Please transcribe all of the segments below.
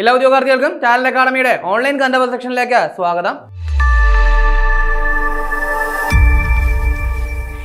എല്ലാ ഉദ്യോഗാർത്ഥികൾക്കും talent അക്കാഡമിയുടെ online കണ്ടവർ സെക്ഷനിലേക്ക് സ്വാഗതം.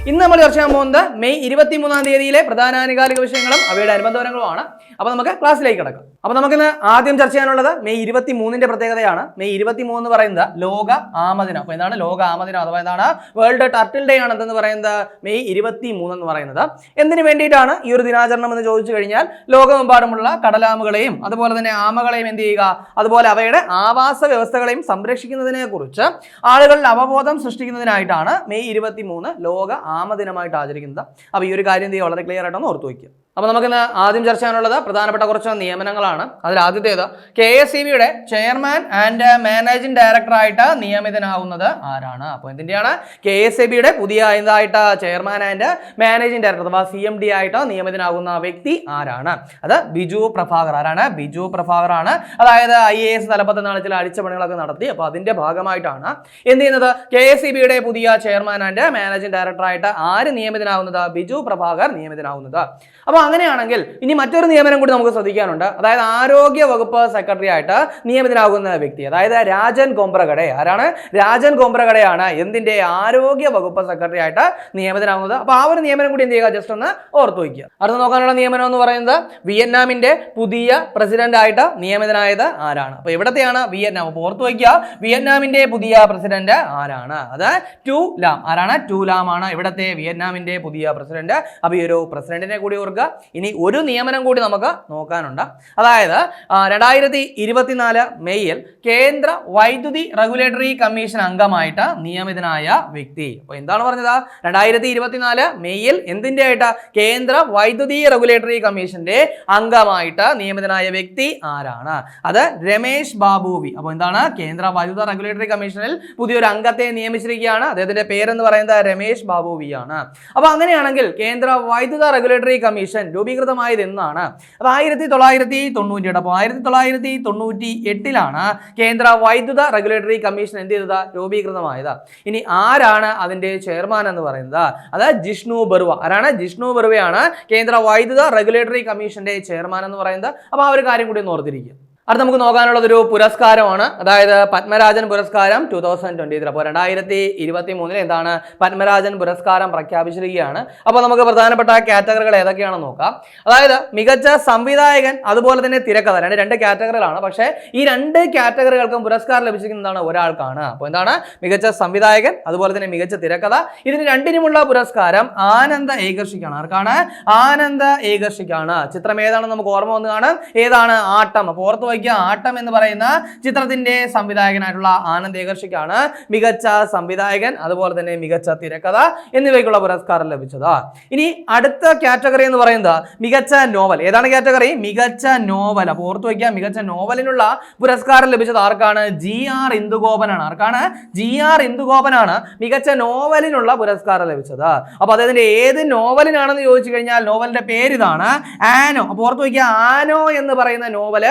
ഇന്ന് നമ്മൾ ചർച്ച ചെയ്യാൻ പോകുന്നത് മെയ് ഇരുപത്തി മൂന്നാം തീയതിയിലെ പ്രധാന ആനുകാലിക വിഷയങ്ങളും അവയുടെ അനുബന്ധപരങ്ങളുമാണ് അപ്പോൾ നമുക്ക് ക്ലാസ്സിലേക്ക് കിടക്കാം. അപ്പോൾ നമുക്കിന്ന് ആദ്യം ചർച്ച ചെയ്യാനുള്ളത് മെയ് ഇരുപത്തി മൂന്നിന്റെ പ്രത്യേകതയാണ്. മെയ് ഇരുപത്തി മൂന്ന് പറയുന്നത് ലോക ആമദിനം. അപ്പോൾ എന്താണ് ലോക ആമദിനം അഥവാ എന്താണ് വേൾഡ് ടർട്ടിൽ ഡേ ആണ് എന്തെന്ന് പറയുന്നത് മെയ് ഇരുപത്തി മൂന്ന് എന്ന് പറയുന്നത്. എന്തിനു വേണ്ടിയിട്ടാണ് ഈ ഒരു ദിനാചരണം എന്ന് ചോദിച്ചു കഴിഞ്ഞാൽ ലോകമെമ്പാടുമുള്ള കടലാമുകളെയും അതുപോലെ തന്നെ ആമകളെയും എന്ത് ചെയ്യുക? അതുപോലെ അവയുടെ ആവാസ വ്യവസ്ഥകളെയും സംരക്ഷിക്കുന്നതിനെ കുറിച്ച് ആളുകളിൽ അവബോധം സൃഷ്ടിക്കുന്നതിനായിട്ടാണ് മെയ് ഇരുപത്തി മൂന്ന് ലോക ആമദിനമായിട്ട് ആചരിക്കുന്നത്. അപ്പോൾ ഈ ഒരു കാര്യം എന്ത് വളരെ ക്ലിയർ ആയിട്ടൊന്ന് ഓർത്ത് വയ്ക്കുക. അപ്പോൾ നമുക്കിന്ന് ആദ്യം ചർച്ച ചെയ്യാനുള്ളത് പ്രധാനപ്പെട്ട കുറച്ച് നിയമനങ്ങളാണ്. അതിൽ ആദ്യത്തേത് കെ എസ് സി ബിയുടെ ചെയർമാൻ ആൻഡ് മാനേജിംഗ് ഡയറക്ടറായിട്ട് നിയമിതനാവുന്നത് ആരാണ്? അപ്പോൾ എന്തിന്റെയാണ് കെ എസ് സി ബിയുടെ പുതിയ ഇതായിട്ട് ചെയർമാൻ ആൻഡ് മാനേജിംഗ് ഡയറക്ടർ അഥവാ സി എം ഡി ആയിട്ട് നിയമിതനാകുന്ന വ്യക്തി ആരാണ്? അത് ബിജു പ്രഭാകർ. ആരാണ്? ബിജു പ്രഭാകർ ആണ്. അതായത് ഐ എ എസ് തലപ്പത്ത് നാളെ ചില അടിച്ചപണികളൊക്കെ നടത്തി. അപ്പോൾ അതിന്റെ ഭാഗമായിട്ടാണ് എന്ത് ചെയ്യുന്നത്? കെ എസ് സി ബിയുടെ പുതിയ ചെയർമാൻ ആൻഡ് മാനേജിംഗ് ഡയറക്ടറായിട്ട് ആര് നിയമിതനാവുന്നത്? ബിജു പ്രഭാകർ നിയമിതനാവുന്നത്. അപ്പോൾ അങ്ങനെയാണെങ്കിൽ ഇനി മറ്റൊരു നിയമനം കൂടി നമുക്ക് ശ്രദ്ധിക്കാനുണ്ട്. അതായത് ആരോഗ്യ വകുപ്പ് സെക്രട്ടറി ആയിട്ട് നിയമിതനാകുന്ന വ്യക്തി അതായത് രാജൻ കോമ്പ്രകടെ. ആരാണ്? രാജൻ കൊമ്പ്രകടയാണ്. എന്തിന്റെ? ആരോഗ്യ വകുപ്പ് സെക്രട്ടറി ആയിട്ട് നിയമിതനാകുന്നത്. അപ്പൊ ആ ഒരു നിയമനം കൂടി എന്ത് ചെയ്യുക? ജസ്റ്റ് ഒന്ന് ഓർത്തു വയ്ക്കുക. അടുത്ത് നോക്കാനുള്ള നിയമനം എന്ന് പറയുന്നത് വിയറ്റ്നാമിന്റെ പുതിയ പ്രസിഡന്റ് ആയിട്ട് നിയമിതനായത് ആരാണ്? അപ്പൊ എവിടത്തെയാണ് വിയറ്റ്നാം? അപ്പോൾ ഓർത്തു വയ്ക്കുക. വിയറ്റ്നാമിന്റെ പുതിയ പ്രസിഡന്റ് ആരാണ്? അത് ടു ലാം. ആരാണ്? ടു ലാം ആണ് ഇവിടത്തെ വിയറ്റ്നാമിന്റെ പുതിയ പ്രസിഡന്റ്. അപ്പോൾ ഈ ഒരു പ്രസിഡന്റിനെ കൂടി ഓർക്കുക. ഇനി ഒരു നിയമനം കൂടി നമുക്ക് നോക്കാനുണ്ട്. അതായത് രണ്ടായിരത്തി ഇരുപത്തിനാല് മെയ്യിൽ കേന്ദ്ര വൈദ്യുതി റെഗുലേറ്ററി കമ്മീഷൻ അംഗമായിട്ട് നിയമിതനായ വ്യക്തി. അപ്പോൾ എന്താണ് പറഞ്ഞത്? രണ്ടായിരത്തി ഇരുപത്തിനാല് മെയ്യിൽ എന്തിന്റെ ആയിട്ട് കേന്ദ്ര വൈദ്യുതി റെഗുലേറ്ററി കമ്മീഷന്റെ അംഗമായിട്ട് നിയമിതനായ വ്യക്തി ആരാണ്? അത് രമേശ് ബാബുവി. അപ്പോൾ എന്താണ്? കേന്ദ്ര വൈദ്യുത റെഗുലേറ്ററി കമ്മീഷനിൽ പുതിയൊരു അംഗത്തെ നിയമിച്ചിരിക്കുകയാണ്. അദ്ദേഹത്തിന്റെ പേരെന്ന് പറയുന്നത് രമേശ് ബാബുവിയാണ്. അപ്പോൾ അങ്ങനെയാണെങ്കിൽ കേന്ദ്ര വൈദ്യുത റെഗുലേറ്ററി കമ്മീഷൻ രൂപീകൃതമായത് എന്നാണ്. അപ്പോൾ ആയിരത്തി തൊള്ളായിരത്തി തൊണ്ണൂറ്റി എട്ട് അപ്പോൾ ആയിരത്തി തൊള്ളായിരത്തി തൊണ്ണൂറ്റി എട്ടിലാണ് കേന്ദ്ര വൈദ്യുത റെഗുലേറ്ററി കമ്മീഷൻ എന്ത് ചെയ്തത്? രൂപീകൃതമായത്. ഇനി ആരാണ് അതിന്റെ ചെയർമാൻ എന്ന് പറയുന്നത്? അത് ജിഷ്ണു ബറുവ. ആരാണ്? ജിഷ്ണു ബറുവയാണ് കേന്ദ്ര വൈദ്യുത റെഗുലേറ്ററി കമ്മീഷന്റെ ചെയർമാൻ എന്ന് പറയുന്നത്. അപ്പോൾ ആ ഒരു കാര്യം കൂടി ഒന്ന് അടുത്ത നമുക്ക് നോക്കാനുള്ളത് ഒരു പുരസ്കാരമാണ്. അതായത് പത്മരാജൻ പുരസ്കാരം ടു തൗസൻഡ് ട്വന്റി ത്രീ അപ്പോൾ രണ്ടായിരത്തി ഇരുപത്തി മൂന്നിൽ എന്താണ് പത്മരാജൻ പുരസ്കാരം പ്രഖ്യാപിച്ചിരിക്കുകയാണ്. അപ്പോൾ നമുക്ക് പ്രധാനപ്പെട്ട കാറ്റഗറികൾ ഏതൊക്കെയാണെന്ന് നോക്കാം. അതായത് മികച്ച സംവിധായകൻ അതുപോലെ തന്നെ തിരക്കഥ. രണ്ട് രണ്ട് കാറ്റഗറികളാണ്. പക്ഷേ ഈ രണ്ട് കാറ്റഗറികൾക്കും പുരസ്കാരം ലഭിച്ചിരിക്കുന്നതാണ് ഒരാൾക്കാണ്. അപ്പോൾ എന്താണ്? മികച്ച സംവിധായകൻ അതുപോലെ തന്നെ മികച്ച തിരക്കഥ. ഇതിന് രണ്ടിനുമുള്ള പുരസ്കാരം ആനന്ദ ഏകർഷിക്കാണ്. ആർക്കാണ്? ആനന്ദ ഏകർഷിക്കാണ്. ചിത്രം ഏതാണെന്ന് നമുക്ക് ഓർമ്മ വന്ന് കാണാം. ഏതാണ്? ആട്ടം. അപ്പോൾ ഓർത്ത് വയ്ക്കുക ആട്ടം എന്ന് പറയുന്ന ചിത്രത്തിന്റെ സംവിധായകനായിട്ടുള്ള ആനന്ദ് ഏകർഷിക്കാണ് മികച്ച സംവിധായകൻ അതുപോലെ തന്നെ മികച്ച തിരക്കഥ എന്നിവയ്ക്കുള്ള പുരസ്കാരം ലഭിച്ചത്. ഇനി അടുത്ത കാറ്റഗറി എന്ന് പറയുന്നത് മികച്ച നോവൽ. ഏതാണ് കാറ്റഗറി? മികച്ച നോവൽ. അപ്പോൾ ഓർത്ത് വയ്ക്കുക മികച്ച നോവലിനുള്ള പുരസ്കാരം ലഭിച്ചത് ആർക്കാണ്? ജി ആർ ഇന്ദുഗോപനാണ്. ആർക്കാണ്? ജി ആർ ഇന്ദുഗോപനാണ് മികച്ച നോവലിനുള്ള പുരസ്കാരം ലഭിച്ചത്. അപ്പോൾ അദ്ദേഹത്തിന്റെ ഏത് നോവലിനാണെന്ന് ചോദിച്ചു കഴിഞ്ഞാൽ നോവലിന്റെ പേര് ഇതാണ് ആനോ. അപ്പോൾ ഓർത്തു വയ്ക്കുക ആനോ എന്ന് പറയുന്ന നോവൽ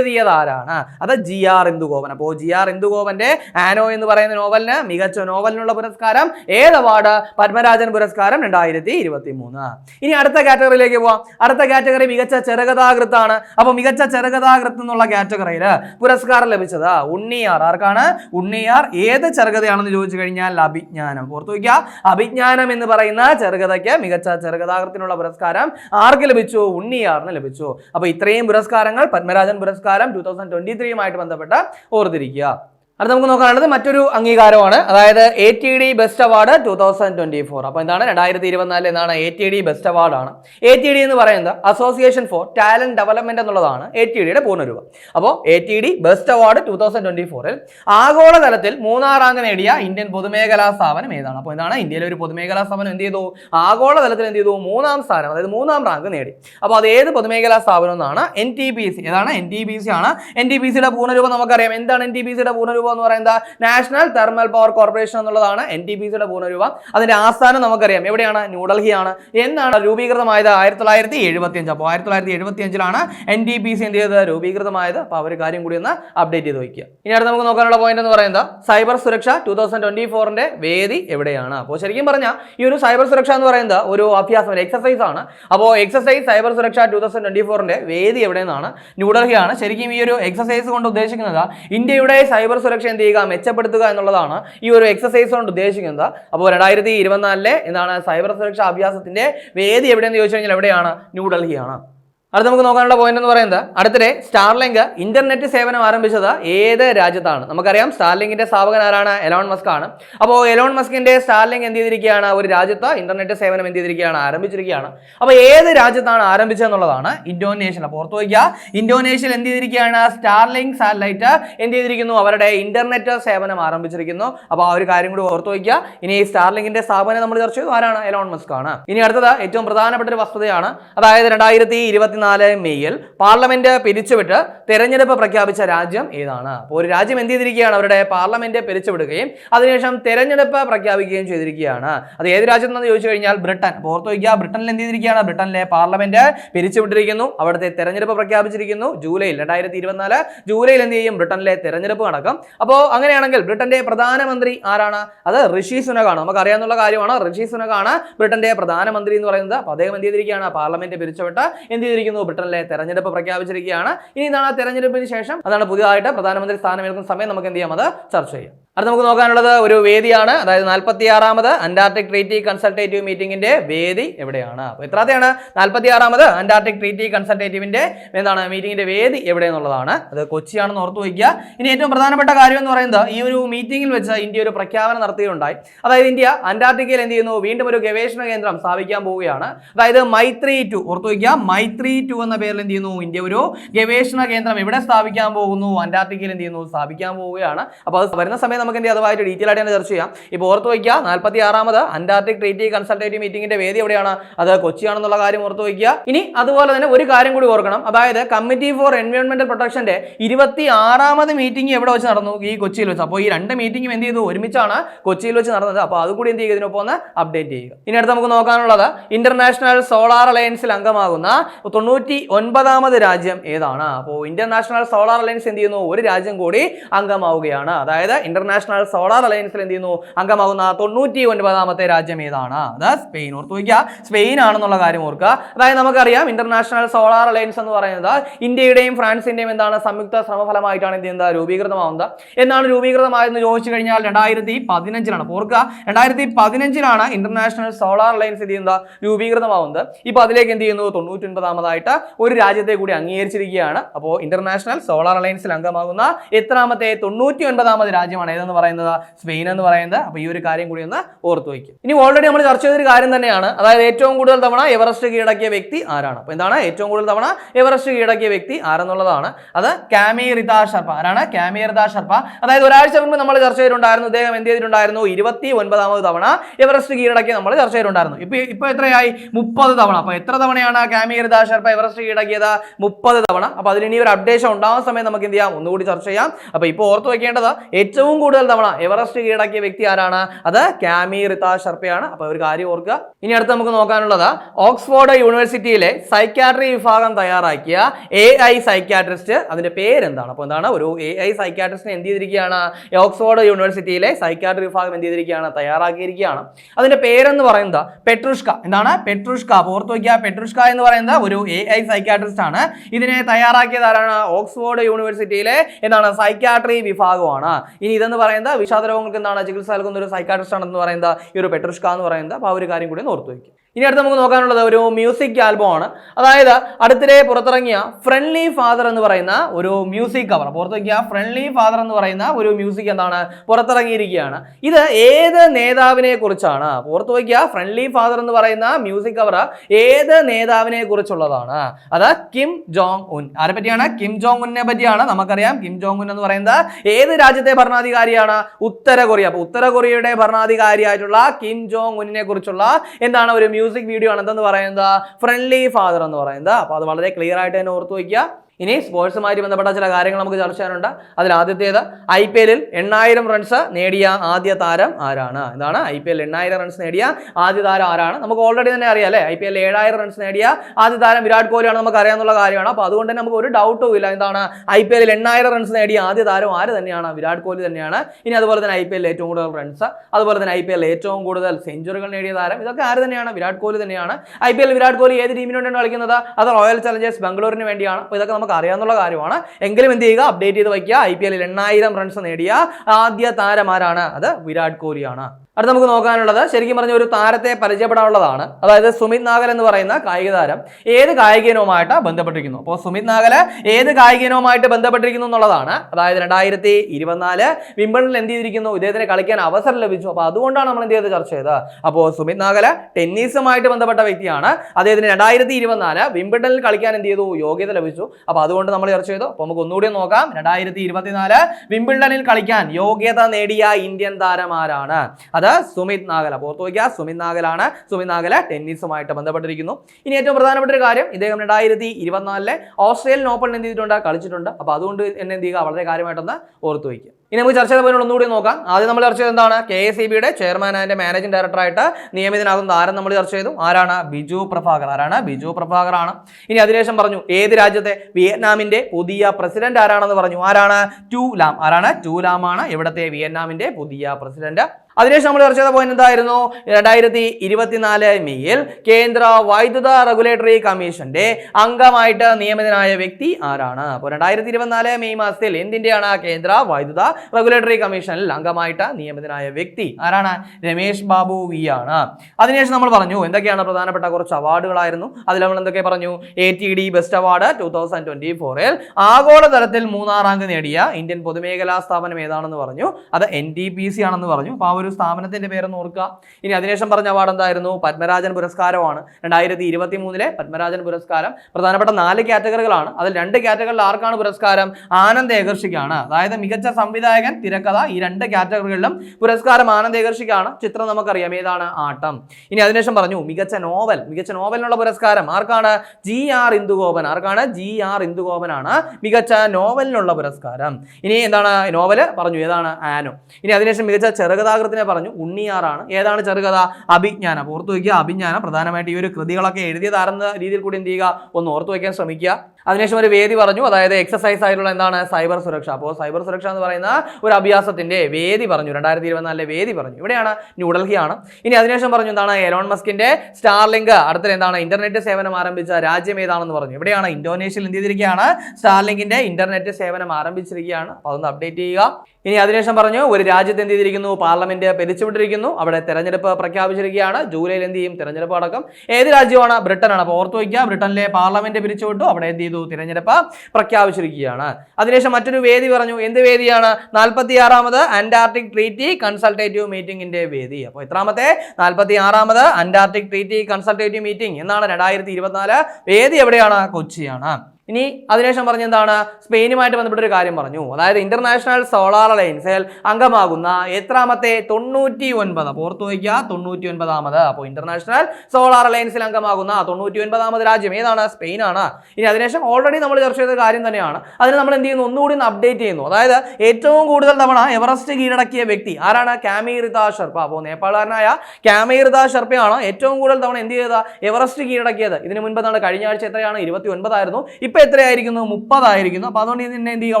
എഴുതിയത് ആരാണ് അത് ജി ആർ ഇന്ദുഗോപൻ. അപ്പോൾ ജി ആർ ഇന്ദുഗോപന്റെ ആനോ എന്ന് പറയുന്ന നോവലിന് മികച്ച നോവലിനുള്ള പുരസ്കാരം ഏത് അവാർഡ്? പത്മരാജൻ പുരസ്കാരം രണ്ടായിരത്തി ഇരുപത്തി മൂന്ന് ഇനി അടുത്ത കാറ്റഗറിയിലേക്ക് പോവാം. അടുത്ത കാറ്റഗറി മികച്ച ചെറുകഥാകൃത്താണ്. അപ്പോൾ മികച്ച ചെറുകഥാകൃത്ത് എന്നുള്ള കാറ്റഗറിയിൽ പുരസ്കാരം ലഭിച്ചത് ഉണ്ണിയാർ. ആർക്കാണ്? ഉണ്ണിയാർ ഏത് ചെറുകഥയാണെന്ന് ചോദിച്ചു കഴിഞ്ഞാൽ അഭിജ്ഞാനം. ഓർത്തു വയ്ക്കുക. അഭിജ്ഞാനം എന്ന് പറയുന്ന ചെറുകഥയ്ക്ക് മികച്ച ചെറുകഥാകൃത്തിനുള്ള പുരസ്കാരം ആർക്ക് ലഭിച്ചു? ഉണ്ണിയാറിന് ലഭിച്ചു. അപ്പോൾ ഇത്രയും പുരസ്കാരങ്ങൾ പത്മരാജൻ പുരസ്കാരം ടൂ തൗസൻഡ് ട്വന്റി ത്രീയുമായിട്ട് ബന്ധപ്പെട്ട് ഓർത്തിരിക്കുക. അടുത്ത നമുക്ക് നോക്കാനുള്ളത് മറ്റൊരു അംഗീകാരമാണ്. അതായത് A T D best award two thousand twenty four അപ്പോൾ എന്താണ് രണ്ടായിരത്തി ഇരുപത്തിനാല് എന്നാണ് എ ടി ഡി ബെസ്റ്റ് അവാർഡാണ് എ ടി ഡി എന്ന് പറയുന്നത് അസോസിയേഷൻ ഫോർ ടാലന്റ് ഡെവലപ്മെന്റ് എന്നുള്ളതാണ് എ ടി ഡിയുടെ പൂർണരൂപം. അപ്പോൾ A T D best award two thousand twenty ഫോറിൽ ആഗോളതലത്തിൽ മൂന്നാം റാങ്ക് നേടിയ ഇന്ത്യൻ പൊതുമേഖലാ സ്ഥാപനം ഏതാണ്? അപ്പോൾ എന്താണ് ഇന്ത്യയിലെ ഒരു പൊതുമേഖലാ സ്ഥാപനം എന്ത് ചെയ്തു? ആഗോളതലത്തിൽ എന്ത് ചെയ്തു? മൂന്നാം സ്ഥാനം അതായത് മൂന്നാം റാങ്ക് നേടി. അപ്പോൾ അത് ഏത് പൊതുമേഖലാ സ്ഥാപനം എന്നാണ് എൻ ടി പി സി ഏതാണ് എൻ ടി പി സി ആണ്. എൻ ടി പി സിയുടെ പൂർണരൂപം നമുക്കറിയാം. എന്താണ് എൻ ടി പി സിയുടെ പൂർണരൂപം? പൂർണരൂപം എന്ന് പറയുന്നത് നാഷണൽ തെർമൽ പവർ കോർപ്പറേഷൻ എന്നുള്ളതാണ് എൻ ടി പി സിയുടെ പൂർണരൂപം. അതിന്റെ ആസ്ഥാനം നമുക്കറിയാം. എവിടെയാണ്? ന്യൂഡൽഹി ആണ് എന്നാണ് രൂപീകൃതമായത് ആയിരത്തി തൊള്ളായിരത്തി എഴുപത്തി അഞ്ച് അപ്പോൾ ആയിരത്തി തൊള്ളായിരത്തി എഴുപത്തി അഞ്ചിലാണ് എൻ ടി പി സി എന്ത് ചെയ്തത്? രൂപീകൃതമായത്. അപ്പോൾ അവർ കാര്യം കൂടി ഒന്ന് അപ്ഡേറ്റ് ചെയ്ത് വയ്ക്കുക. ഇനി അടുത്ത് നമുക്ക് നോക്കാനുള്ള പോയിന്റ് എന്ന് പറയുന്നത് സൈബർ സുരക്ഷ ടു തൗസൻഡ് ട്വന്റി ഫോറിന്റെ വേദി എവിടെയാണ്? അപ്പോൾ ശരിക്കും പറഞ്ഞാൽ ഈ ഒരു സൈബർ സുരക്ഷ എന്ന് പറയുന്നത് ഒരു അഭ്യാസം ഒരു എക്സസൈസ് ആണ്. അപ്പോൾ എക്സസൈസ് സൈബർ സുരക്ഷ ടു തൗസൻഡ് ട്വന്റി ഫോറിന്റെ വേദി എവിടെയെന്നാണ് ന്യൂഡൽഹിയാണ്. ശരിക്കും ഈ ഒരു എക്സസൈസ് കൊണ്ട് ഉദ്ദേശിക്കുന്നത് ഇന്ത്യയുടെ സൈബർ സുരക്ഷ എന്ത് ചെയ്യുക മെച്ചപ്പെടുത്തുക എന്നുള്ളതാണ് ഈ ഒരു എക്സസൈസ് കൊണ്ട് ഉദ്ദേശിക്കുന്നത്. അപ്പോൾ രണ്ടായിരത്തി ഇരുപത്തിനാലിലെ എന്താണ് സൈബർ സുരക്ഷാ അഭ്യാസത്തിന്റെ വേദി എവിടെയെന്ന് ചോദിച്ചു കഴിഞ്ഞാൽ എവിടെയാണ്? ന്യൂഡൽഹിയാണ് അടുത്ത നമുക്ക് നോക്കാനുള്ള പോയിന്റ് എന്ന് പറയുന്നത് അടുത്തിടെ സ്റ്റാർലിങ്ക് ഇന്റർനെറ്റ് സേവനം ആരംഭിച്ചത് ഏത് രാജ്യത്താണ്? നമുക്കറിയാം സ്റ്റാർലിങ്കിന്റെ സ്ഥാപകൻ ആരാണ്? എലോൺ മസ്ക് ആണ്. അപ്പോൾ എലോൺ മസ്കിന്റെ സ്റ്റാർലിങ്ക് എന്ത് ചെയ്തിരിക്കുകയാണ്? ഒരു രാജ്യത്ത് ഇന്റർനെറ്റ് സേവനം എന്ത് ചെയ്തിരിക്കുകയാണ്? ആരംഭിച്ചിരിക്കുകയാണ്. അപ്പോൾ ഏത് രാജ്യത്താണ് ആരംഭിച്ചതെന്നുള്ളതാണ് ഇന്തോനേഷ്യ അപ്പോൾ ഓർത്തു വയ്ക്കുക ഇന്തോനേഷ്യയിൽ എന്ത് ചെയ്തിരിക്കുകയാണ്? സ്റ്റാർലിങ്ക് സാറ്റലൈറ്റ് എന്ത് ചെയ്തിരിക്കുന്നു? അവരുടെ ഇന്റർനെറ്റ് സേവനം ആരംഭിച്ചിരിക്കുന്നു. അപ്പോൾ ആ ഒരു കാര്യം കൂടി ഓർത്തു വയ്ക്കുക ഇനി സ്റ്റാർലിങ്കിന്റെ സ്ഥാപനം നമ്മൾ ചർച്ച ചെയ്തു ആരാണ്? എലോൺ മസ്ക് ആണ്. ഇനി അടുത്തത് ഏറ്റവും പ്രധാനപ്പെട്ട ഒരു വസ്തുതയാണ്. അതായത് രണ്ടായിരത്തി ഇരുപത്തിനാല് മെയ്യിൽ പാർലമെന്റ് പിരിച്ചുവിട്ട് തെരഞ്ഞെടുപ്പ് പ്രഖ്യാപിച്ച രാജ്യം ഏതാണ്? അപ്പോൾ ഒരു രാജ്യം എന്ത് ചെയ്തിരിക്കുകയാണ്? അവരുടെ പാർലമെന്റ് പിരിച്ചുവിടുകയും അതിനുശേഷം തെരഞ്ഞെടുപ്പ് പ്രഖ്യാപിക്കുകയും ചെയ്തിരിക്കുകയാണ്. അത് ഏത് രാജ്യം എന്ന് ചോദിച്ചു കഴിഞ്ഞാൽ ബ്രിട്ടൻ. ഓർത്ത് വയ്ക്കുക ബ്രിട്ടനിൽ എന്ത് ചെയ്തിരിക്കുകയാണ്? ബ്രിട്ടനിലെ പാർലമെന്റ് പിരിച്ചുവിട്ടിരിക്കുന്നു. അവിടുത്തെ തെരഞ്ഞെടുപ്പ് പ്രഖ്യാപിച്ചിരിക്കുന്നു. ജൂലൈയിൽ രണ്ടായിരത്തി ഇരുപത്തിനാല് ജൂലൈയിൽ എന്ത് ചെയ്യും? ബ്രിട്ടനിലെ തെരഞ്ഞെടുപ്പ് നടക്കും. അപ്പോൾ അങ്ങനെയാണെങ്കിൽ ബ്രിട്ടന്റെ പ്രധാനമന്ത്രി ആരാണ്? അത് ഋഷി സുനകാണ്. നമുക്ക് അറിയാവുന്ന കാര്യമാണ്. ഋഷി സുനകാണ് ബ്രിട്ടന്റെ പ്രധാനമന്ത്രി എന്ന് പറയുന്നത്. അദ്ദേഹം എന്ത് ചെയ്തിരിക്കുകയാണ്? പാർലമെന്റ് പിരിച്ചുവിട്ട് എന്ത് ചെയ്തിരിക്കുന്നു ബ്രിട്ടനിലെ തെരഞ്ഞെടുപ്പ് പ്രഖ്യാപിച്ചിരിക്കുകയാണ്. ഇനി ആ തെരഞ്ഞെടുപ്പിന് ശേഷം. അതാണ് പുതിയതായിട്ട് പ്രധാനമന്ത്രി സ്ഥാനമേൽക്കുന്ന സമയം. നമുക്ക് എന്ത് ചെയ്യാം? അത് ചർച്ച ചെയ്യാം. അടുത്ത നമുക്ക് നോക്കാനുള്ളത് ഒരു വേദിയാണ്. അതായത് നാൽപ്പത്തി ആറാമത് അന്റാർട്ടിക് ട്രീറ്റി കൺസൾട്ടേറ്റീവ് മീറ്റിംഗിന്റെ വേദി എവിടെയാണ്? അപ്പോൾ എത്രാത്തെയാണ് നാൽപ്പത്തി ആറാമത് അന്റാർട്ടിക് ട്രീറ്റി കൺസൾട്ടേറ്റീവിന്റെ എന്താണ്? മീറ്റിംഗിന്റെ വേദി എവിടെയെന്നുള്ളതാണ്. അത് കൊച്ചിയാണെന്ന് ഓർത്തു വയ്ക്കുക. ഇനി ഏറ്റവും പ്രധാനപ്പെട്ട കാര്യം എന്ന് പറയുന്നത് ഈ ഒരു മീറ്റിംഗിൽ വെച്ച് ഇന്ത്യ ഒരു പ്രഖ്യാപനം നടത്തുകയുണ്ടായി. അതായത് ഇന്ത്യ അന്റാർട്ടിക്കയിൽ എന്ത് ചെയ്യുന്നു? വീണ്ടും ഒരു ഗവേഷണ കേന്ദ്രം സ്ഥാപിക്കാൻ പോവുകയാണ്. അതായത് മൈത്രി ടു ഓർത്തു വയ്ക്കുക. മൈത്രി ടു എന്ന പേരിൽ എന്ത് ചെയ്യുന്നു? ഇന്ത്യ ഒരു ഗവേഷണ കേന്ദ്രം എവിടെ സ്ഥാപിക്കാൻ പോകുന്നു? അന്റാർട്ടിക്കയിൽ എന്ത് ചെയ്യുന്നു? സ്ഥാപിക്കാൻ പോവുകയാണ്. അപ്പോൾ അത് വരുന്ന സമയം നമുക്ക് എന്ത് അതുമായിട്ട് ഡീറ്റെയിൽ ആയിട്ട് ചർച്ച ചെയ്യാം. ഇപ്പോൾ ഓർത്ത് വയ്ക്കുക നാൽപ്പത്തി ആറാമത് അന്റാർട്ടിക് ട്രീറ്റി കൺസൾട്ടേറ്റീവ് മീറ്റിംഗിന്റെ വേദി എവിടെയാണ്? അത് കൊച്ചിയാണെന്നുള്ള കാര്യം ഓർത്ത് വയ്ക്കുക. ഇനി അതുപോലെ തന്നെ ഒരു കാര്യം കൂടി ഓർക്കണം. അതായത് കമ്മിറ്റി ഫോർ എൻവയോൺമെന്റൽ പ്രൊട്ടക്ഷന്റെ ഇരുപത്തി ആറാമത് മീറ്റിംഗ് എവിടെ വെച്ച് നടന്നു? ഈ കൊച്ചിയിൽ വെച്ച്. അപ്പോൾ ഈ രണ്ട് മീറ്റിംഗും എന്ത് ചെയ്തു? ഒരുമിച്ചാണ് കൊച്ചിയിൽ വെച്ച് നടന്നത്. അപ്പോൾ അതുകൂടി എന്ത് ചെയ്യുക? ഇതിനൊപ്പം ഒന്ന് അപ്ഡേറ്റ് ചെയ്യുക. ഇനി അടുത്ത് നമുക്ക് നോക്കാനുള്ളത് ഇന്റർനാഷണൽ സോളാർ അലയൻസിൽ അംഗമാകുന്ന തൊണ്ണൂറ്റി ഒൻപതാമത് രാജ്യം ഏതാണ്? അപ്പോൾ ഇന്റർനാഷണൽ സോളാർ അലയൻസ് എന്ത് ചെയ്യുന്നു? ഒരു രാജ്യം കൂടി അംഗമാവുകയാണ്. അതായത് ഇന്റർനാഷണൽ സോളാർ അലയൻസിൽ എന്ത് ചെയ്യുന്നു? അംഗമാകുന്ന തൊണ്ണൂറ്റി ഒൻപതാമത്തെ രാജ്യം ഏതാണ്? അത് സ്പെയിൻ ഓർത്ത് വയ്ക്കുക. സ്പെയിൻ ആണെന്നുള്ള കാര്യം ഓർക്കുക. അതായത് നമുക്കറിയാം ഇന്റർനാഷണൽ സോളാർ അലയൻസ് എന്ന് പറയുന്നത് ഇന്ത്യയുടെയും ഫ്രാൻസിന്റെയും എന്താണ് സംയുക്ത ശ്രമഫലമായിട്ടാണ് എന്ത് ചെയ്യുന്നത്? രൂപീകൃതമാവുന്നത്. എന്നാണ് രൂപീകൃതമായെന്ന് ചോദിച്ചു കഴിഞ്ഞാൽ രണ്ടായിരത്തി പതിനഞ്ചിലാണ് ഓർക്കുക രണ്ടായിരത്തി പതിനഞ്ചിലാണ് ഇന്റർനാഷണൽ സോളാർ അലയൻസ് എന്ത് ചെയ്യുന്നത്? രൂപീകൃതമാവുന്നത്. ഇപ്പോൾ അതിലേക്ക് എന്ത് ചെയ്യുന്നു? തൊണ്ണൂറ്റി ഒൻപതാമതായിട്ട് ഒരു രാജ്യത്തെ കൂടി അംഗീകരിച്ചിരിക്കുകയാണ്. അപ്പോൾ ഇന്റർനാഷണൽ സോളാർ അലയൻസിൽ അംഗമാകുന്ന എത്രാമത്തെ തൊണ്ണൂറ്റി ഒൻപതാമത് രാജ്യമാണ് ഏതെന്ന് പറയുന്നത് സ്പെയിൻ എന്ന് പറയുന്നത് അപ്പോൾ ഈ ഒരു കാര്യം കൂടി ഒന്ന് ഓർത്തു വയ്ക്കും ഇനി ഓൾറെഡി നമ്മൾ ചർച്ച ചെയ്തൊരു കാര്യം തന്നെയാണ്. അതായത് ഏറ്റവും കൂടുതൽ തവണ എവറസ്റ്റ് കീഴടക്കിയ വ്യക്തി ആരാണ്? അപ്പോൾ എന്താണ്? ഏറ്റവും കൂടുതൽ തവണ എവറസ്റ്റ് കീഴടക്കിയ വ്യക്തി ആരെന്നുള്ളതാണ്. അത് കാമി ശർപ്പ ആരാണ്? കാമി ശർപ്പ അതായത് ഒരാഴ്ച മുമ്പ് നമ്മൾ ചർച്ച ചെയ്തിട്ടുണ്ടായിരുന്നു അദ്ദേഹം എന്ത് ചെയ്തിട്ടുണ്ടായിരുന്നു? ഇരുപത്തി ഒൻപതാമത് തവണ എവറസ്റ്റ് കീഴടക്കി നമ്മൾ ചർച്ച ചെയ്തിട്ടുണ്ടായിരുന്നു. ഇപ്പൊ ഇപ്പൊ എത്രയായി? മുപ്പത് തവണ. അപ്പോൾ എത്ര തവണയാണ് കാമി ശർപ്പ എവറസ്റ്റ് കീഴടക്കിയത്? മുപ്പത് തവണ. അപ്പോൾ അതിലിനി ഒരു അപ്ഡേഷൻ ഉണ്ടാകുന്ന സമയം നമുക്ക് എന്ത് ചെയ്യാം? ഒന്നുകൂടി ചർച്ച ചെയ്യാം. അപ്പോൾ ഇപ്പോൾ ഓർത്ത് വെക്കേണ്ടത് ഏറ്റവും കൂടുതൽ തവണ എവറസ്റ്റ് കീഴടക്കിയ വ്യക്തി ആരാണ്? അത് കാമി റിത ഷർപ്പയാണ്. അപ്പൊ ഒരു കാര്യം ഓർക്കുക. ഇനി അടുത്ത് നമുക്ക് നോക്കാനുള്ളത് ഓക്സ്ഫോർഡ് യൂണിവേഴ്സിറ്റിയിലെ സൈക്യാട്രി വിഭാഗം തയ്യാറാക്കിയ എ ഐ സൈക്യാട്രിസ്റ്റ് പേര് എന്താണ് അപ്പോൾ എന്താണ്? ഒരു എ ഐ സൈക്യാട്രിസ്റ്റിനെ എന്ത് ചെയ്തിരിക്കുകയാണ്? ഓക്സ്ഫോർഡ് യൂണിവേഴ്സിറ്റിയിലെ സൈക്യാട്രി വിഭാഗം എന്ത് ചെയ്തിരിക്കുകയാണ്? തയ്യാറാക്കിയിരിക്കുകയാണ്. അതിന്റെ പേരെന്ന് പറയുന്നത് പെട്രുഷ്ക. എന്താണ്? പെട്രുഷ്ക. അപ്പോൾ ഓർത്ത് വയ്ക്കുക. പെട്രുഷ്ക എന്ന് പറയുന്നത് ഒരു എ ഐ സൈക്യാട്രിസ്റ്റ് ആണ്. ഇതിനെ തയ്യാറാക്കിയത് ആരാണ്? ഓക്സ്ഫോർഡ് യൂണിവേഴ്സിറ്റിയിലെ എന്താണ്? സൈക്യാട്രി വിഭാഗമാണ്. ഇനി ഇതെന്ന് പറയുന്നത് വിഷാദ രോഗങ്ങൾക്ക് എന്താണ് ചികിത്സ നൽകുന്ന ഒരു സൈക്കാട്രിസ്റ്റ് ആണെന്ന് പറയുന്നത് ഈ ഒരു പെട്രിഷ്ക എന്ന് പറയുന്നത്. അപ്പോൾ ആ ഒരു കാര്യം കൂടി ഓർത്തു വയ്ക്കുക. ഇനി അടുത്ത് നമുക്ക് നോക്കാനുള്ളത് ഒരു മ്യൂസിക് ആൽബമാണ് അതായത് അടുത്തിടെ പുറത്തിറങ്ങിയ ഫ്രണ്ട്ലി ഫാദർ എന്ന് പറയുന്ന ഒരു മ്യൂസിക് കവർ പുറത്തിറക്കിയ ഫ്രണ്ട്ലി ഫാദർ എന്ന് പറയുന്ന ഒരു മ്യൂസിക് എന്താണ്? പുറത്തിറങ്ങിയിരിക്കുകയാണ്. ഇത് ഏത് നേതാവിനെ കുറിച്ചാണ്? പുറത്തു വയ്ക്കുക ഫ്രണ്ട്ലി ഫാദർ എന്ന് പറയുന്ന മ്യൂസിക് കവർ ഏത് നേതാവിനെ കുറിച്ചുള്ളതാണ്? അത് കിം ജോങ് ഉൻ ആരെ പറ്റിയാണ്? കിം ജോങ് ഉന്നെ പറ്റിയാണ് നമുക്കറിയാം. കിം ജോങ് ഉൻ എന്ന് പറയുന്നത് ഏത് രാജ്യത്തെ ഭരണാധികാരിയാണ്? ഉത്തര കൊറിയ. അപ്പൊ ഉത്തര കൊറിയയുടെ ഭരണാധികാരിയായിട്ടുള്ള കിം ജോങ് ഉന്നിനെ കുറിച്ചുള്ള എന്താണ് ഒരു മ്യൂസിക് വീഡിയോ ആണ് എന്തെന്ന് പറയുന്നത്? ഫ്രണ്ട്ലി ഫാദർ എന്ന് പറയുന്നത്. അപ്പോൾ അത് വളരെ ക്ലിയർ ആയിട്ട് തന്നെ ഓർത്ത് വയ്ക്കുക. ഇനി സ്പോർട്സുമായി ബന്ധപ്പെട്ട ചില കാര്യങ്ങൾ നമുക്ക് ചർച്ച ചെയ്യാനുണ്ട്. അതിൽ ആദ്യത്തേത് ഐ പി എല്ലിൽ എണ്ണായിരം റൺസ് നേടിയ ആദ്യ താരം ആരാണ്? എന്താണ് ഐ പി എൽ എണ്ണായിരം റൺസ് നേടിയ ആദ്യ താരം ആരാണ്? നമുക്ക് ഓൾറെഡി തന്നെ അറിയാം അല്ലേ? ഐ പി എൽ ഏഴായിരം റൺസ് നേടിയ ആദ്യ താരം വിരാട് കോഹ്ലിയാണ് നമുക്ക് അറിയാമെന്നുള്ള കാര്യമാണ്. അപ്പോൾ അതുകൊണ്ട് തന്നെ നമുക്ക് ഒരു ഡൗട്ടും ഇല്ല. എന്താണ്? ഐ പി എല്ലിൽ എണ്ണായിരം റൺസ് നേടിയ ആദ്യ താരം ആര് തന്നെയാണ്? വിരാട് കോഹ്ലി തന്നെയാണ്. ഇനി അതുപോലെ തന്നെ ഐ പി എല്ലിൽ ഏറ്റവും കൂടുതൽ റൺസ് അതുപോലെ തന്നെ ഐ പി എല്ലിൽ ഏറ്റവും കൂടുതൽ സെഞ്ചുറികൾ നേടിയ താരം ഇതൊക്കെ ആര് തന്നെയാണ്? വിരാട് കോഹ്ലി തന്നെയാണ്. I P L Virat Kohli ഏത് ടീമിന് കളിക്കുന്നത്? അത് റോയൽ ചലഞ്ചേഴ്സ് ബാംഗ്ലൂരിന് വേണ്ടിയാണ്. അപ്പോൾ ഇതൊക്കെ നമുക്ക് അറിയാവുന്ന കാര്യമാണ്. എങ്കിലും എന്ത് ചെയ്യുക? അപ്ഡേറ്റ് ചെയ്ത് വയ്ക്കുക. ഐ പി എല്ലിൽ എണ്ണായിരം റൺസ് നേടിയ ആദ്യ താരമാരാണ്. അത് വിരാട് കോഹ്ലിയാണ് അടുത്ത് നമുക്ക് നോക്കാനുള്ളത് ശരിക്കും പറഞ്ഞ ഒരു താരത്തെ പരിചയപ്പെടാനുള്ളതാണ്. അതായത് സുമിത് നാഗൽ എന്ന് പറയുന്ന കായിക താരം. ഏത് കായിക ഇനവുമായിട്ട് ബന്ധപ്പെട്ടിരിക്കുന്നു? അപ്പോൾ സുമിത് നാഗൽ ഏത് കായിക ഇനവുമായിട്ട് ബന്ധപ്പെട്ടിരിക്കുന്നു എന്നുള്ളതാണ്. അതായത് രണ്ടായിരത്തി ഇരുപത്തിനാല് വിംബിളിൽ എന്ത് ചെയ്തിരിക്കുന്നു? ഇദ്ദേഹത്തിന് കളിക്കാൻ അവസരം ലഭിച്ചു. അപ്പോൾ അതുകൊണ്ടാണ് നമ്മൾ എന്ത് ചെയ്ത് ചർച്ച ചെയ്തത്. അപ്പോൾ സുമിത് നാഗൽ ടെന്നീസുമായിട്ട് ബന്ധപ്പെട്ട വ്യക്തിയാണ്. അദ്ദേഹത്തിന് രണ്ടായിരത്തി ഇരുപത്തിനാല് വിംബിൾഡനിൽ കളിക്കാൻ എന്ത് ചെയ്തു? യോഗ്യത ലഭിച്ചു. അപ്പോൾ അതുകൊണ്ട് നമ്മൾ ചർച്ച ചെയ്തു. അപ്പോൾ നമുക്ക് ഒന്നുകൂടി നോക്കാം. രണ്ടായിരത്തി ഇരുപത്തിനാല് വിംബിൾഡനിൽ കളിക്കാൻ യോഗ്യത നേടിയ ഇന്ത്യൻ താരമാരാണ്? അത് സുമിത് നാഗല. പുറത്തു വയ്ക്കുക സുമിത് നാഗലാണ്. സുമിത് നാഗല ടെന്നീസുമായിട്ട് ബന്ധപ്പെട്ടിരിക്കുന്നു. ഇനി ഏറ്റവും പ്രധാനപ്പെട്ട ഒരു കാര്യം ഇദ്ദേഹം രണ്ടായിരത്തി ഇരുപത്തിനാലിലെ ഓസ്ട്രേലിയൻ ഓപ്പൺ എന്ത് ചെയ്തിട്ടുണ്ട്? കളിച്ചിട്ടുണ്ട്. അപ്പോൾ അതുകൊണ്ട് എന്നെ എന്ത് ചെയ്യുക? വളരെ കാര്യമായിട്ടൊന്ന് ഓർത്തു വയ്ക്കുക. ഇനി നമുക്ക് ചർച്ച ചെയ്ത പോയിന്റ് ഒന്നുകൂടി നോക്കാം. ആദ്യം നമ്മൾ ചർച്ച ചെയ്തത് എന്താണ്? കെ എസ് ഇ ബിയുടെ ചെയർമാൻ ആൻഡ് മാനേജിംഗ് ഡയറക്ടറായിട്ട് നിയമിതനാകുന്ന ആരും നമ്മൾ ചർച്ച ചെയ്തു. ആരാണ്? ബിജു പ്രഭാകർ. ആരാണ്? ബിജു പ്രഭാകർ ആണ്. ഇനി അതിനുശേഷം പറഞ്ഞു ഏത് രാജ്യത്തെ? വിയറ്റ്നാമിന്റെ പുതിയ പ്രസിഡന്റ് ആരാണെന്ന് പറഞ്ഞു. ആരാണ്? To Lam. ആരാണ്? ടു ലാം ആണ് ഇവിടുത്തെ വിയറ്റ്നാമിന്റെ പുതിയ പ്രസിഡന്റ്. അതിനുശേഷം നമ്മൾ ചർച്ച ചെയ്ത പോയിന്റ് എന്തായിരുന്നു? രണ്ടായിരത്തി ഇരുപത്തിനാല് മെയ്യിൽ കേന്ദ്ര വൈദ്യുത റെഗുലേറ്ററി കമ്മീഷന്റെ അംഗമായിട്ട് നിയമിതനായ വ്യക്തി ആരാണ്? അപ്പോൾ രണ്ടായിരത്തി ഇരുപത്തിനാല് മെയ് മാസത്തിൽ എന്തിന്റെയാണ് കേന്ദ്ര വൈദ്യുത റെഗുലേറ്ററി കമ്മീഷനിൽ അംഗമായിട്ട് നിയമിതനായ വ്യക്തി ആരാണ്? രമേശ് ബാബു വി ആണ്. അതിനുശേഷം നമ്മൾ പറഞ്ഞു എന്തൊക്കെയാണ് പ്രധാനപ്പെട്ട കുറച്ച് അവാർഡുകളായിരുന്നു? അതിൽ നമ്മൾ എന്തൊക്കെ പറഞ്ഞു? A T D best award two thousand twenty ഫോറിൽ ആഗോളതലത്തിൽ മൂന്നാം റാങ്ക് നേടിയ ഇന്ത്യൻ പൊതുമേഖലാ സ്ഥാപനം ഏതാണെന്ന് പറഞ്ഞു? അത് എൻ ടി പി സി ആണെന്ന് പറഞ്ഞു. അപ്പോൾ ആ ഒരു സ്ഥാപനത്തിന്റെ പേരെന്ന് ഓർക്കുക. ഇനി അതിനുശേഷം പറഞ്ഞ അവാർഡ് എന്തായിരുന്നു? പത്മരാജൻ പുരസ്കാരമാണ് രണ്ടായിരത്തി ഇരുപത്തി മൂന്നിലെ പത്മരാജൻ പുരസ്കാരം. പ്രധാനപ്പെട്ട നാല് കാറ്റഗറികളാണ്. അതിൽ രണ്ട് കാറ്റഗറിയിൽ ആർക്കാണ് പുരസ്കാരം? ആനന്ദ് ഏകർഷിക്കാണ്. അതായത് മികച്ച സംവിധായകൻ തിരക്കഥ ഈ രണ്ട് കാറ്റഗറികളിലും പുരസ്കാരം ആനന്ദ് ഏകർഷിക്കാണ്. ചിത്രം നമുക്കറിയാം. ഏതാണ്? ആട്ടം. ഇനി അതിനുശേഷം പറഞ്ഞു മികച്ച നോവൽ. മികച്ച നോവലിനുള്ള പുരസ്കാരം ആർക്കാണ്? G R Indugopan. ആർക്കാണ്? ജി ആർ ഇന്ദുഗോപനാണ് മികച്ച നോവലിനുള്ള പുരസ്കാരം. ഇനി എന്താണ്? നോവൽ പറഞ്ഞു. ഏതാണ്? ആനോ. ഇനി അതിനുശേഷം മികച്ച ചെറുകഥാകൃത്തിനെ പറഞ്ഞു ഉണ്ണിയാറാണ്. ഏതാണ് ചെറുകഥ? അഭിജ്ഞാനം. ഓർത്തു വയ്ക്കുക അഭിജ്ഞാനം. പ്രധാനമായിട്ട് ഈ ഒരു കൃതികളൊക്കെ എഴുതിയതാരെന്ന രീതിയിൽ കൂടി എന്ത് ചെയ്യുക? ഒന്ന് ഓർത്തു വയ്ക്കാൻ ശ്രമിക്കുക. അതിനുശേഷം ഒരു വേദി പറഞ്ഞു അതായത് എക്സസൈസ് ആയിട്ടുള്ള എന്താണ്? സൈബർ സുരക്ഷ. അപ്പോൾ സൈബർ സുരക്ഷ എന്ന് പറയുന്ന ഒരു അഭ്യാസത്തിന്റെ വേദി പറഞ്ഞു. രണ്ടായിരത്തി ഇരുപത്തിനാലിലെ വേദി പറഞ്ഞു. ഇവിടെയാണ് ന്യൂഡൽഹിയാണ് ഇനി അതിനുശേഷം പറഞ്ഞു എന്താണ്? എലോൺ മസ്കിന്റെ സ്റ്റാർലിങ്ക് അടുത്ത എന്താണ്? ഇന്റർനെറ്റ് സേവനം ആരംഭിച്ച രാജ്യം ഏതാണെന്ന് പറഞ്ഞു. ഇവിടെയാണ് ഇന്തോനേഷ്യയിൽ എന്ത് ചെയ്തിരിക്കുകയാണ്? സ്റ്റാർലിങ്കിന്റെ ഇന്റർനെറ്റ് സേവനം ആരംഭിച്ചിരിക്കുകയാണ്. അപ്പോൾ അതൊന്ന് അപ്ഡേറ്റ് ചെയ്യുക. ഇനി അതിനുശേഷം പറഞ്ഞു ഒരു രാജ്യത്ത് എന്ത് ചെയ്തിരിക്കുന്നു? പാർലമെന്റ് പിരിച്ചുവിട്ടിരിക്കുന്നു. അവിടെ തെരഞ്ഞെടുപ്പ് പ്രഖ്യാപിച്ചിരിക്കുകയാണ്. ജൂലൈയിൽ എന്ത് ചെയ്യും? തെരഞ്ഞെടുപ്പ് അടക്കം. ഏത് രാജ്യമാണ്? ബ്രിട്ടനാണ്. അപ്പോൾ ഓർത്തു വയ്ക്കുക. ബ്രിട്ടനിലെ പാർലമെന്റ് പിരിച്ചുവിട്ടു. അവിടെ എന്ത് തിരഞ്ഞെടുപ്പ് പ്രഖ്യാപിച്ചിരിക്കുകയാണ്. അതിനുശേഷം മറ്റൊരു വേദി പറഞ്ഞു. എന്ത് വേദിയാണ്? നാൽപ്പത്തി ആറാമത് അന്റാർട്ടിക് ട്രീറ്റി കൺസൾട്ടേറ്റീവ് മീറ്റിംഗിന്റെ വേദി. അപ്പോൾ എത്രാമത്തെ? നാൽപ്പത്തി ആറാമത് അന്റാർട്ടിക് ട്രീറ്റി കൺസൾട്ടേറ്റീവ് മീറ്റിംഗ്. എന്നാണ് രണ്ടായിരത്തി ഇരുപത്തിനാല് വേദി എവിടെയാണ്? കൊച്ചിയാണ്. ഇനി അതിനുശേഷം പറഞ്ഞ എന്താണ്? സ്പെയിനുമായിട്ട് ബന്ധപ്പെട്ട ഒരു കാര്യം പറഞ്ഞു. അതായത് ഇന്റർനാഷണൽ സോളാർ അലയൻസിൽ അംഗമാകുന്ന എത്രാമത്തെ തൊണ്ണൂറ്റി ഒൻപത് അപ്പോൾ നോക്കിയ തൊണ്ണൂറ്റി ഒൻപതാമത് അപ്പോൾ ഇന്റർനാഷണൽ സോളാർ അലയൻസിൽ അംഗമാകുന്ന തൊണ്ണൂറ്റി ഒൻപതാമത് രാജ്യം ഏതാണ്? സ്പെയിനാണ്. ഇനി അതിനുശേഷം ഓൾറെഡി നമ്മൾ ചർച്ച ചെയ്ത കാര്യം തന്നെയാണ്. അതിന് നമ്മൾ എന്ത് ചെയ്യുന്നു? ഒന്നുകൂടി ഒന്ന് അപ്ഡേറ്റ് ചെയ്യുന്നു. അതായത് ഏറ്റവും കൂടുതൽ തവണ എവറസ്റ്റ് കീഴടക്കിയ വ്യക്തി ആരാണ്? കാമീറിത ഷെർപ്പ. അപ്പോൾ നേപ്പാളുകാരനായ കാമീറിത ഷെർപ്പയാണ് ഏറ്റവും കൂടുതൽ തവണ എന്ത് ചെയ്ത എവറസ്റ്റ് കീഴടക്കിയത്. ഇതിനു മുൻപ് എന്താണ്? കഴിഞ്ഞ ആഴ്ച എത്രയാണ്? ഇരുപത്തി ഒൻപതായിരുന്നു ഇപ്പൊ എത്രയായിരിക്കുന്നു? മുപ്പതായിരിക്കുന്നു. അപ്പോൾ അതുകൊണ്ട് ഇതിനെ എന്ത് ചെയ്യുക?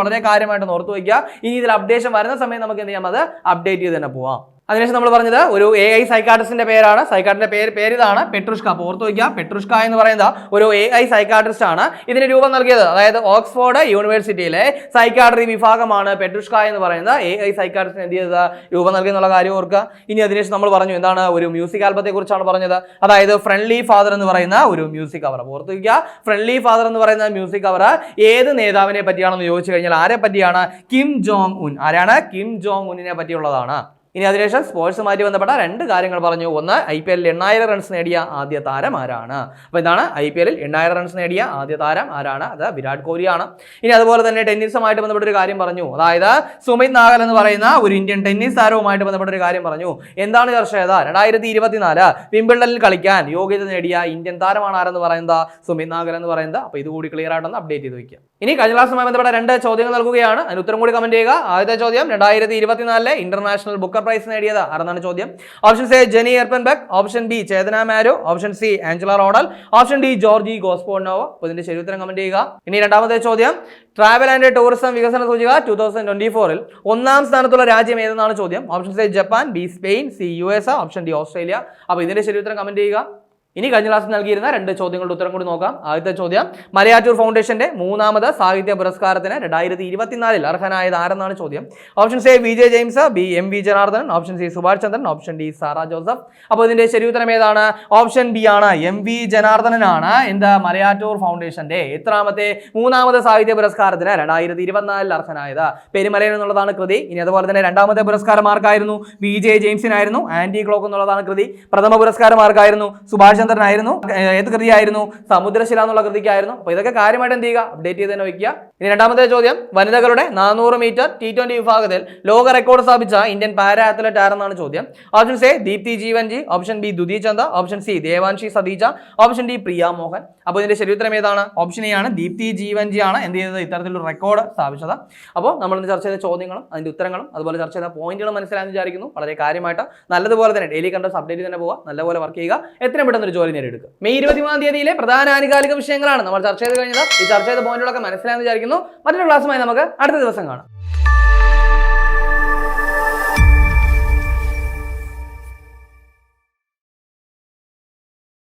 വളരെ കാര്യമായിട്ട് ഓർത്ത് വയ്ക്കുക. ഇനി ഇതിൽ അപ്ഡേഷൻ വരുന്ന സമയം നമുക്ക് എന്ത് ചെയ്യാം? അത് അപ്ഡേറ്റ് ചെയ്ത് തന്നെ പോവാം. അതിനുശേഷം നമ്മൾ പറഞ്ഞത് ഒരു എ ഐ സൈക്കാട്രിസ്റ്റിന്റെ പേരാണ്. സൈക്കാട്രിന്റെ പേര് പേര് ഇതാണ് പെട്രുഷ്ക ഓർത്ത് വയ്ക്കുക. പെട്രുഷ്ക എന്ന് പറയുന്ന ഒരു എ ഐ സൈക്കാട്രിസ്റ്റ് ആണ്. ഇതിന് രൂപം നൽകിയത് അതായത് ഓക്സ്ഫോർഡ് യൂണിവേഴ്സിറ്റിയിലെ സൈക്കാട്രി വിഭാഗമാണ് പെട്രുഷ്ക എന്ന് പറയുന്ന എ ഐ സൈക്കാട്രിസ്റ്റിന് എന്ത് ചെയ്തത്? രൂപം നൽകി എന്നുള്ള കാര്യം ഓർക്കുക. ഇനി അതിനുശേഷം നമ്മൾ പറഞ്ഞു എന്താണ് ഒരു മ്യൂസിക് ആൽബത്തെ കുറിച്ചാണ് പറഞ്ഞത്. അതായത് ഫ്രണ്ട്ലി ഫാദർ എന്ന് പറയുന്ന ഒരു മ്യൂസിക് കവർ ഓർത്ത് വയ്ക്കുക. ഫ്രണ്ട്ലി ഫാദർ എന്ന് പറയുന്ന മ്യൂസിക് കവർ ഏത് നേതാവിനെ പറ്റിയാണെന്ന് ചോദിച്ചു കഴിഞ്ഞാൽ ആരെ പറ്റിയാണ്? കിം ജോങ് ഉൻ ആരാണ്? കിം ജോങ് ഉന്നിനെ പറ്റിയുള്ളതാണ്. ഇനി അതിനുശേഷം സ്പോർട്സുമായിട്ട് ബന്ധപ്പെട്ട രണ്ട് കാര്യങ്ങൾ പറഞ്ഞു. ഒന്ന് ഐ പി എല്ലിൽ എണ്ണായിരം റൺസ് നേടിയ ആദ്യ താരം ആരാണ്? അപ്പോൾ ഇതാണ് ഐ പി എല്ലിൽ എണ്ണായിരം റൺസ് നേടിയ ആദ്യ താരം ആരാണ്? അത് വിരാട് കോഹ്ലിയാണ് ഇനി അതുപോലെ തന്നെ ടെന്നീസുമായിട്ട് ബന്ധപ്പെട്ട ഒരു കാര്യം പറഞ്ഞു. അതായത് സുമിത് നാഗൽ എന്ന് പറയുന്ന ഒരു ഇന്ത്യൻ ടെന്നീസ് താരവുമായിട്ട് ബന്ധപ്പെട്ട ഒരു കാര്യം പറഞ്ഞു. എന്താണ് ചർച്ച ചെയ്തത് രണ്ടായിരത്തി ഇരുപത്തിനാല് വിംബിൾഡനിൽ കളിക്കാൻ യോഗ്യത നേടിയ ഇന്ത്യൻ താരമാണ് ആരെന്ന് പറയുന്നത്? സുമിത് നാഗൽ എന്ന് പറയുന്നത്. അപ്പോൾ ഇതുകൂടി ക്ലിയർ ആയിട്ടൊന്ന് അപ്ഡേറ്റ് ചെയ്ത് വയ്ക്കുക ഇനി കഴിഞ്ഞ ക്ലാസ്സുമായി ബന്ധപ്പെട്ട രണ്ട് ചോദ്യങ്ങൾ നൽകുകയാണ്. അതിന് ഉത്തരം കൂടി കമന്റ് ചെയ്യുക. ആദ്യത്തെ ചോദ്യം രണ്ടായിരത്തി ഇരുപത്തിനാലിലെ ഇന്റർനാഷണൽ ബുക്കർ പ്രൈസ് നേടിയത്? ആരെന്നാണ് ചോദ്യം? Option A Jenny Erpenbeck option B Chetna Maroo. Option C Angela Rodel. Option D Georgi Gospodinov അപ്പോൾ ഇതിന്റെ ശരി ഉത്തരം കമന്റ് ചെയ്യുക. ഇനി രണ്ടാമത്തെ ചോദ്യം. ട്രാവൽ ആൻഡ് ടൂറിസം വികസന സൂചിക ടൂ തൗസൻഡ് ട്വന്റി ഫോറിൽ ഒന്നാം സ്ഥാനത്തുള്ള രാജ്യം ഏതെന്നാണ് ചോദ്യം? Option A Japan. B Spain. C U S. Option D Australia. അപ്പോൾ ഇതിന്റെ ശരി ഉത്തരം കമന്റ് ചെയ്യുക. ഇനി കഴിഞ്ഞ ക്ലാസ്സിൽ നൽകിയിരുന്ന രണ്ട് ചോദ്യങ്ങളുടെ ഉത്തരം കൂടി നോക്കാം. ആദ്യത്തെ ചോദ്യം മലയാറ്റൂർ ഫൗണ്ടേഷന്റെ മൂന്നാമത് സാഹിത്യ പുരസ്കാരത്തിന് രണ്ടായിരത്തി ഇരുപത്തിനാലിൽ അർഹനായത് ആരെന്നാണ് ചോദ്യം? Option A V. J. James B. M. V. Janardhanan option C Subhash Chandran option D Sara Joseph. അപ്പോൾ ഇതിന്റെ ശരി ഉത്തരം ഏതാണ്? ഓപ്ഷൻ ബി ആണ് എം. വി. ജനാർദ്ദനനാണ്. എന്താ മലയാറ്റൂർ ഫൗണ്ടേഷന്റെ എത്രാമത്തെ മൂന്നാമത് സാഹിത്യ പുരസ്കാരത്തിന് രണ്ടായിരത്തി ഇരുപത്തിനാലിൽ അർഹനായത്? പെരുമലയിൽ എന്നുള്ളതാണ് കൃതി. ഇനി അതുപോലെ തന്നെ രണ്ടാമത്തെ പുരസ്കാരം ആർക്കായിരുന്നു? വി. ജെ. ജെയിംസിനായിരുന്നു. ആന്റി ക്ലോക്ക് എന്നുള്ളതാണ് കൃതി. പ്രഥമ പുരസ്കാരം ആർക്കായിരുന്നു? സുഭാഷ് ചന്ദ്രനായിരുന്നു ഏർ ഏത് കൃതിയായിരുന്നു? സമുദ്രശില എന്നുള്ള കൃതിക്കായിരുന്നു. അപ്പോൾ ഇതൊക്കെ കാര്യമായിട്ട് എന്ത് ചെയ്യുക? അപ്ഡേറ്റ് ചെയ്ത് തന്നെ വയ്ക്കുക. ഇനി രണ്ടാമത്തെ ചോദ്യം. വനിതകളുടെ നാനൂറ് മീറ്റർ ടി ട്വന്റി വിഭാഗത്തിൽ ലോക റെക്കോർഡ് സ്ഥാപിച്ച ഇന്ത്യൻ പാരാ അത്ലറ്റ് ആരെന്നാണ് ചോദ്യം? Option A Deepthi Jeevanji. Option B Dutee Chand. Option C Devanshi Sateeja. Option D Priya Mohan. അപ്പോൾ ഇതിന്റെ ശരി ഉത്തരം ഏതാണ്? ഓപ്ഷൻ എ ആണ്. ദീപ്തി ജീവൻജി ആണ് എന്ത് ചെയ്തത്? ഇത്തരത്തിലൊരു റെക്കോർഡ് സ്ഥാപിച്ചത്. അപ്പോൾ നമ്മൾ ഇന്ന് ചർച്ച ചെയ്ത ചോദ്യങ്ങളും അതിന്റെ ഉത്തരങ്ങളും അതുപോലെ ചർച്ച ചെയ്ത പോയിന്റുകളും മനസ്സിലായെന്ന് വിചാരിക്കുന്നു. വളരെ കാര്യമായിട്ട് നല്ലതുപോലെ തന്നെ ഡെയിലി കണ്ടസ് അപ്ഡേറ്റ് തന്നെ പോവുക. നല്ലപോലെ വർക്ക് ചെയ്യുക. എത്രയും പെട്ടെന്ന് ജോലി നേടിയെടുക്കുക. മെയ് ഇരുപത്തിമൂന്നാം തീയതിയിലെ പ്രധാന ആനുകാലിക വിഷയങ്ങളാണ് നമ്മൾ ചർച്ച ചെയ്ത് കഴിഞ്ഞത്. ഈ ചർച്ച ചെയ്ത പോയിന്റുകളൊക്കെ മനസ്സിലായെന്ന് വിചാരിക്കുന്നു. മറ്റൊരു ക്ലാസ്സുമായി നമുക്ക് അടുത്ത ദിവസം കാണാം.